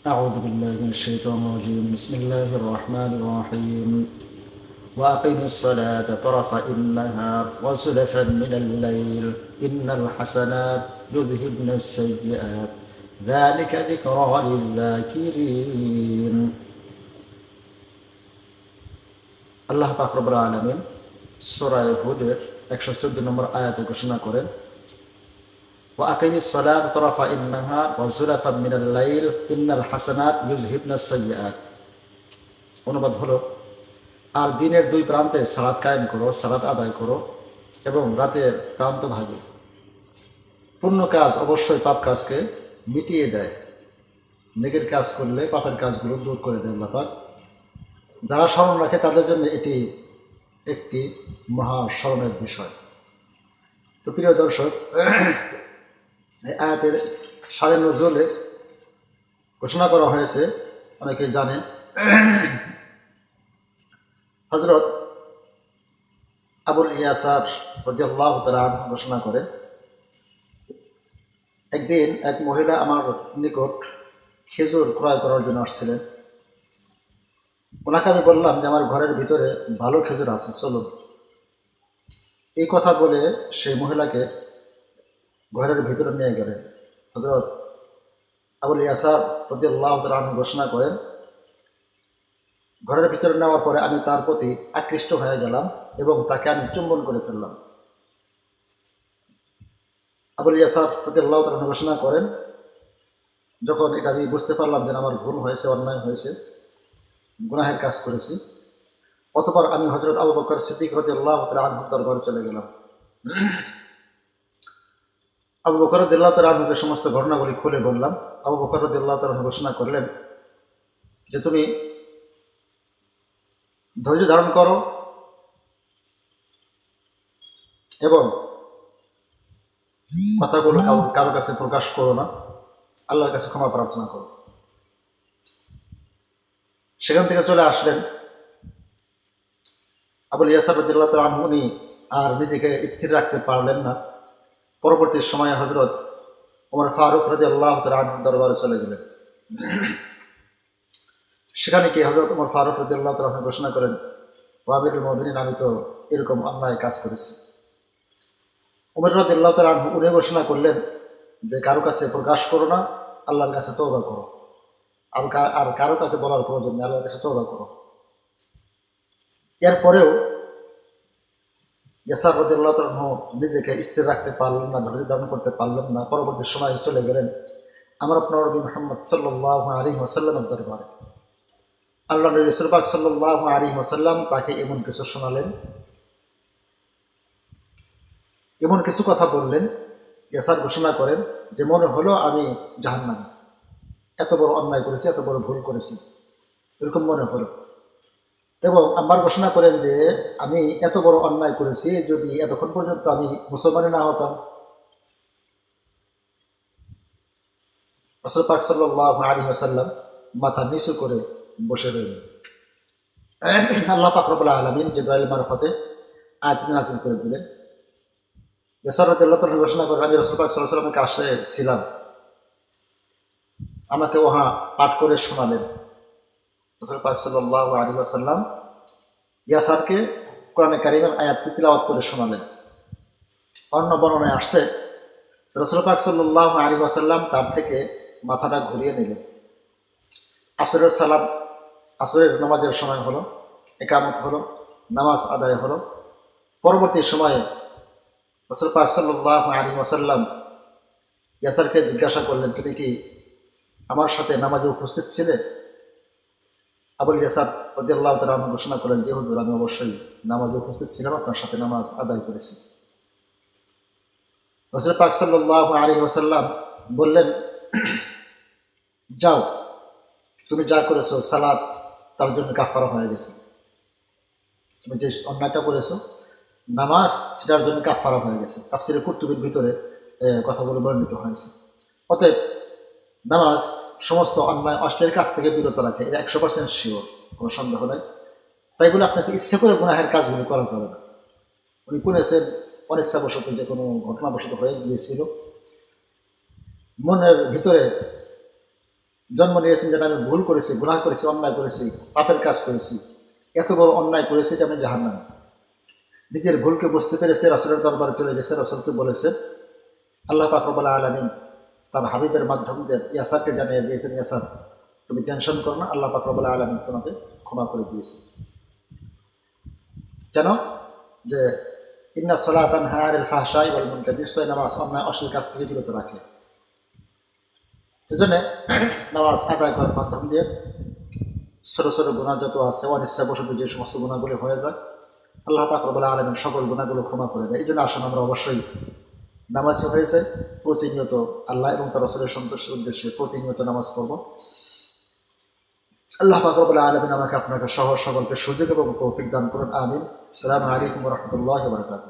أعوذ بالله من الشيطان الرجيم بسم الله الرحمن الرحيم وأقم الصلاة طرف النهار وزلفا من الليل إن الحسنات يذهبن السيئات ذلك ذكرى للذاكرين আল্লাহ পাকরবুল আলমিন সোরায় হুদের একশো চোদ্দ নম্বর আয়াতে ঘোষণা করেন সালাত তরফা ইন্নাহা ও জুলাফা মিনাল লাইল ইন্নাল হাসানাত ইউজহিবনা সাইয়াত অনুবাদ হলো, আর দিনের দুই প্রান্তে সালাদ কায়েম করো সালাদ আদায় করো এবং রাতের প্রান্ত ভাগে। পূর্ণ কাজ অবশ্যই পাপ কাজকে মিটিয়ে দেয়। নেগের কাজ করলে পাপের কাজগুলো দূর করে দেয় ব্যাপার। যারা স্মরণ রাখে তাদের জন্য এটি একটি মহা স্মরণের বিষয়। তো প্রিয় দর্শক আয়াতের সাড়ে নজলে ঘোষণা করা হয়েছে, অনেকে জানেন হজরত আবুল ইয়াসার প্রতি ঘোষণা করেন, একদিন এক মহিলা আমার নিকট খেজুর ক্রয় করার জন্য আসছিলেন। ওনাকে আমি বললাম যে, আমার ঘরের ভিতরে ভালো খেজুর আছে, চলুন। এই কথা বলে সেই মহিলাকে ঘরের ভিতরে নিয়ে গেলেন। হজরত আবুল ইয়াসার প্রতি আল্লাহ ঘোষণা করেন, ঘরের ভিতরে নেওয়ার পরে আমি তার প্রতি আকৃষ্ট হয়ে গেলাম এবং তাকে আমি চুম্বন করে ফেললাম। আবুল ইয়াসার প্রতি আল্লাহ তালু ঘোষণা করেন, যখন এটা আমি বুঝতে পারলাম যে আমার ভুল হয়েছে, অন্যায় হয়েছে, গুনাহের কাজ করেছি, অতপর আমি হজরত আবু বকর সিদ্দিক রতি আল্লাহ আনহুর দরবারে চলে গেলাম। আবু বকর দিল্লাহ তালুকে সমস্ত ঘটনাগুলি খুলে বললাম। আবু বকর দিল্লাহ তালু ঘোষণা করলেন যে, তুমি ধৈর্য ধারণ করো এবং কথাগুলো কারও কাছে প্রকাশ করো না। আল্লাহর কাছে ক্ষমা প্রার্থনা করো। সেখান থেকে চলে আসলেন। আবুল ইয়াসাবুদ্দিল্লাহ তালন উনি আর নিজেকে স্থির রাখতে পারলেন না। পরবর্তী সময়ে হজরত ওমর ফারুক রাজি আল্লাহ তালন দরবারে চলে গেলেন। সেখানে কি হজরত ওমর ফারুক রাজি আল্লাহ তালন ঘোষণা করেন ওয়াবির মবিন আমি তো এরকম অন্যায় কাজ করেছি। উমর রাজি আল্লাহ তালন উনি ঘোষণা করলেন যে, কারও কাছে প্রকাশ করো না, আল্লাহর কাছে তৌবা করো। আর আর কারও কাছে বলার প্রয়োজন নেই, আল্লাহর কাছে তৌবা করো। এরপরেও ইয়াসার রদুল্লাহ নিজেকে স্থির রাখতে পারলেন না ধৈর্য ধারণ করতে পারলেন না, পরবর্তী সময় চলে গেলেন আমার আপনার নবী মোহাম্মদ সাল্লাহ আলী ওসাল্লামের দরবারে। আল্লাহ নবী রসুলবাক সাল্লাহ আলী ওসাল্লাম তাকে এমন কিছু শোনালেন, এমন কিছু কথা বললেন, ইয়াসার ঘোষণা করেন যে মনে হলো আমি জাহান্নামী। এত বড় অন্যায় করেছি, এত বড় ভুল করেছি, এরকম মনে হলো। এবং আম্বার ঘোষণা করেন যে, আমি এত বড় অন্যায় করেছি যদি এতক্ষণ পর্যন্ত আমি মুসলমানে না হতাম। পাক সাল্লাহ আলী আসাল্লাম মাথা নিচু করে বসে রইল আল্লাহ পাক আলমিন জিব্রাইল মারফতে করে দিলেন। বেসারতুল্লাহ ঘোষণা করেন, আমি রসুল পাক সাল্লাহ ছিলাম। আমাকে ওহা পাঠ করে শোনালেন। রসুল পাক সাল্লাহ আলী ইয়াসারকে কোরআনে কারিমের আয়াতটি তিলাওয়াত করে শোনালেন। অন্য বর্ণনায় আসছে রসুল পাক সাল্লাহ আলী আসাল্লাম তার থেকে মাথাটা ঘুরিয়ে নিলেন। আসরের সালাম, আসরের নামাজের সময় হলো, একামত হলো, নামাজ আদায় হলো। পরবর্তী সময়ে রসুল পাক সাল্লাহ আলী আসাল্লাম ইয়াসারকে জিজ্ঞাসা করলেন, তুমি কি আমার সাথে নামাজে উপস্থিত ছিলে? আবুল ইয়াসার রদি আল্লাহ তালা ঘোষণা করেন যে, হুজুর, আমি অবশ্যই নামাজে উপস্থিত ছিলাম, আপনার সাথে নামাজ আদায় করেছি। রসুল পাক সাল্লাহ আলী ওসাল্লাম বললেন, যাও, তুমি যা করেছ সালাদ তার জন্য কাফারা হয়ে গেছে। তুমি যে অন্যায়টা করেছ, নামাজ সেটার জন্য কাফারা হয়ে গেছে। তাফসিরের কর্তুবের ভিতরে কথাগুলো বর্ণিত হয়েছে। অতএব নামাজ সমস্ত অন্যায়, অশ্লীল কাজ থেকে বিরত রাখে, এটা একশো পার্সেন্ট শিওর কোনো সন্দেহ নেই। তাই বলে আপনাকে ইচ্ছে করে গুনাহের কাজগুলি করা যাবে না। উনি করেছেন অনিচ্ছাবশত যে কোনো ঘটনাবশত হয়ে গিয়েছিল। মনের ভিতরে জন্ম নিয়েছেন যেন আমি ভুল করেছি, গুনাহ করেছি, অন্যায় করেছি, পাপের কাজ করেছি, এত বড় অন্যায় করেছি যে আমি জাহান্নাম। নিজের ভুলকে বুঝতে পেরেছে রাসুলের দরবারে চলে গেছে, রাসুলকে বলেছে, আল্লাহ পাকরবাল আলমিন তার হাবিবের মাধ্যম দিয়ে ইয়াসারকে জানিয়ে দিয়েছেন, ইয়াসার, তুমি টেনশন করো না, আল্লাহ পাকরবাল আলমিন তোমাকে ক্ষমা করে দিয়েছে। কেন? যে ইন্না সলাতান হায়ার ফাহশাই বল মুনকার নিশ্চয় নামাজ অন্যায়, অশ্লীল কাজ থেকে বিরত রাখে। এজন্য নামাজ আদায় করার মাধ্যম দিয়ে ছোট ছোট গুণা যত আছে অনিচ্ছা বসত যে সমস্ত গুণাগুলি হয়ে যায়, আল্লাহ পাকরবাল আলমেন সকল গুণাগুলো ক্ষমা করে দেয় এই জন্য আসুন আমরা অবশ্যই নামাজি হয়েছে, প্রতিনিয়ত আল্লাহ এবং তার রসলের সন্তোষের উদ্দেশ্যে প্রতিনিয়ত নামাজ পড়ব। আল্লাহ পাকরবাল আলমিন আমাকে আপনাকে সহজ সকলকে সুযোগ এবং তৌফিক দান করুন, আমিন। সালাম আলাইকুম রহমতুল্লাহ বরকাত